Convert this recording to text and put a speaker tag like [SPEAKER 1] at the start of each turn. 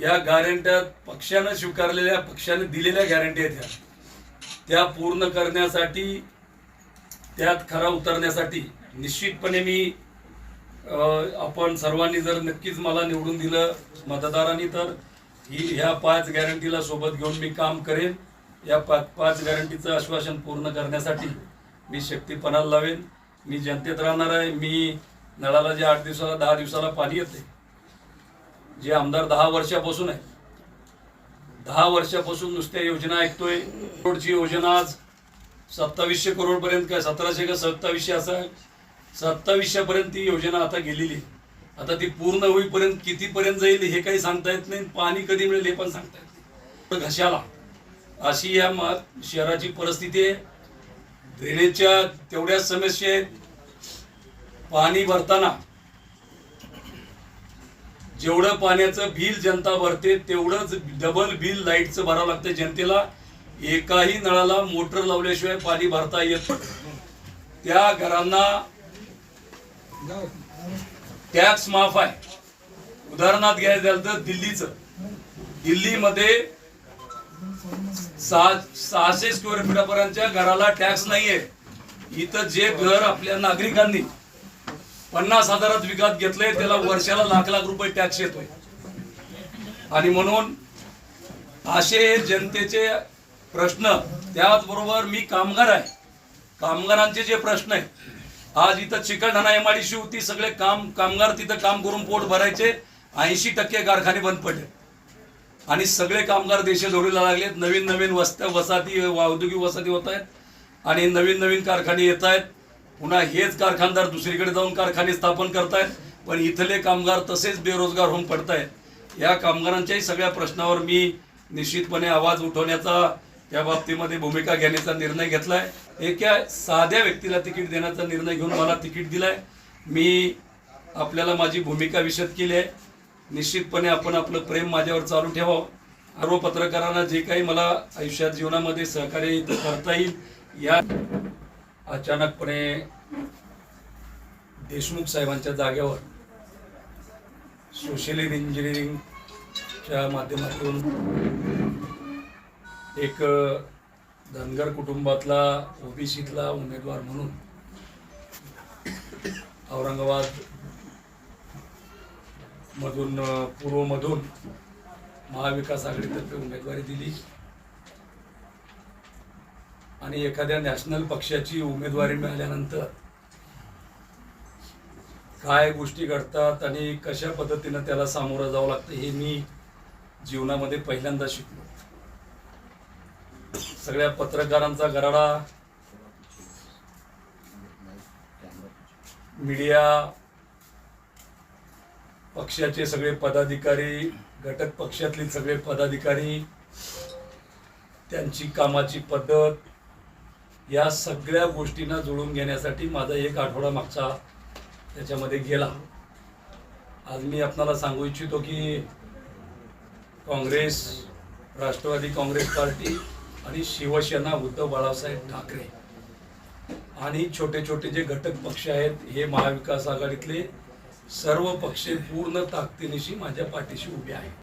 [SPEAKER 1] या गॅरंट्या पक्षानं स्वीकारलेल्या पक्षाने दिलेल्या गॅरंटी आहेत ह्या. त्या पूर्ण करण्यासाठी त्यात खरा उतरण्यासाठी निश्चितपणे मी आपण सर्वांनी जर नक्कीच मला निवडून दिलं मतदारांनी तर ही ह्या पाच गॅरंटीला सोबत घेऊन मी काम करेन. या पाच पाच गॅरंटीचं आश्वासन पूर्ण करण्यासाठी मी शक्तीपणाला लावेन. मी जनतेत राहणार आहे. मी नळाला जे आठ दिवसाला दहा दिवसाला पाणी येते जे आमदार दहा वर्षापासून आहे दहा वर्षापासून नुसत्या योजना ऐकतोय. रोडची योजना आज सत्तावीसशे करोड पर्यंत काय सतराशे का सत्तावीसशे असं सत्तावीसशेपर्यंत सत्तावीसशे पर्यंत ती योजना आता गेलेली आहे. आता ती पूर्ण होईपर्यंत कितीपर्यंत जाईल हे काही सांगता येत नाही. पाणी कधी मिळेल हे पण सांगता येत नाही. घशाला. अशी या मा- शहराची परिस्थिती आहे. ड्रेनेजच्या तेवढ्याच समस्या आहेत. पाणी भरताना जेवढं पाण्याचं बिल जनता भरते तेवढंच डबल बिल लाईटचं भरावं लागतं. जनतेला एकाही नळाला मोटर लावल्याशिवाय पाणी भरता येत त्या घरांना टॅक्स माफ आहे. उदाहरणार्थ घ्यायचं झालं तर दिल्लीचं. दिल्लीमध्ये सहा सहाशे स्क्वेअर फीटापर्यंतच्या घराला टॅक्स नाहीये. इथं जे घर आपल्या नागरिकांनी पन्नास हजारात विकत घेतलंय त्याला वर्षाला लाख लाख रुपये टॅक्स येतोय. आणि म्हणून असे जनतेचे प्रश्न त्याचबरोबर मी कामगार आहे. कामगारांचे जे प्रश्न आहेत आज इथं चिकलठाणा एमआडीशी होती सगळे काम कामगार तिथं काम करून पोट भरायचे ऐंशी टक्के कारखाने बंद पडले. आणि सगळे कामगार देशदोरीला लागलेत नवीन नवीन वस्त्या वसाहती औद्योगिक वसाहती होत आहेत आणि नवीन नवीन कारखाने येत आहेत. पुन्हा हेच कारखानदार दुसरीकडे जाऊन कारखाने स्थापन करतायत पण इथले कामगार तसेच बेरोजगार होऊन पडतायत. या कामगारांच्याही सगळ्या प्रश्नावर मी निश्चितपणे आवाज उठवण्याचा त्या बाबतीमध्ये भूमिका घेण्याचा निर्णय घेतला आहे एका साध्या व्यक्तीला तिकीट देण्याचा निर्णय घेऊन मला तिकीट दिलाय. मी आपल्याला माझी भूमिका विशद केली आहे. निश्चितपणे आपण आपलं प्रेम माझ्यावर चालू ठेवावं. आरोप पत्रकारांना जे काही मला आयुष्यात जीवनामध्ये सहकार्य इथं करता येईल या अचानकपणे देशमुख साहेबांच्या जागेवर सोशल इंजिनिअरिंगच्या माध्यमातून एक धनगर कुटुंबातला ओबीसीतला उमेदवार म्हणून औरंगाबाद मधून पूर्वमधून महाविकास आघाडीतर्फे उमेदवारी दिली. आणि एखाद्या नॅशनल पक्षाची उमेदवारी मिळाल्यानंतर काय गोष्टी घडतात आणि कशा पद्धतीनं त्याला सामोरं जावं लागतं हे मी जीवनामध्ये पहिल्यांदा शिकलो. सगळ्या पत्रकारांचा गराडा मीडिया पक्षाचे सगळे पदाधिकारी घटक पक्षातले सगळे पदाधिकारी त्यांची कामाची पद्धत या सगळ्या गोष्टींना जुळून घेण्यासाठी माझा एक आठवडा मागचा त्याच्यामध्ये गेला. आज मी आपणाला सांगू इच्छितो की काँग्रेस राष्ट्रवादी काँग्रेस पार्टी आणि शिवसेना उद्धव बाळासाहेब ठाकरे आणि छोटे छोटे जे घटक पक्ष आहेत हे महाविकास आघाडीतले सर्व पक्ष पूर्ण ताकदीनिशी माझ्या पाठीशी उभे आहेत.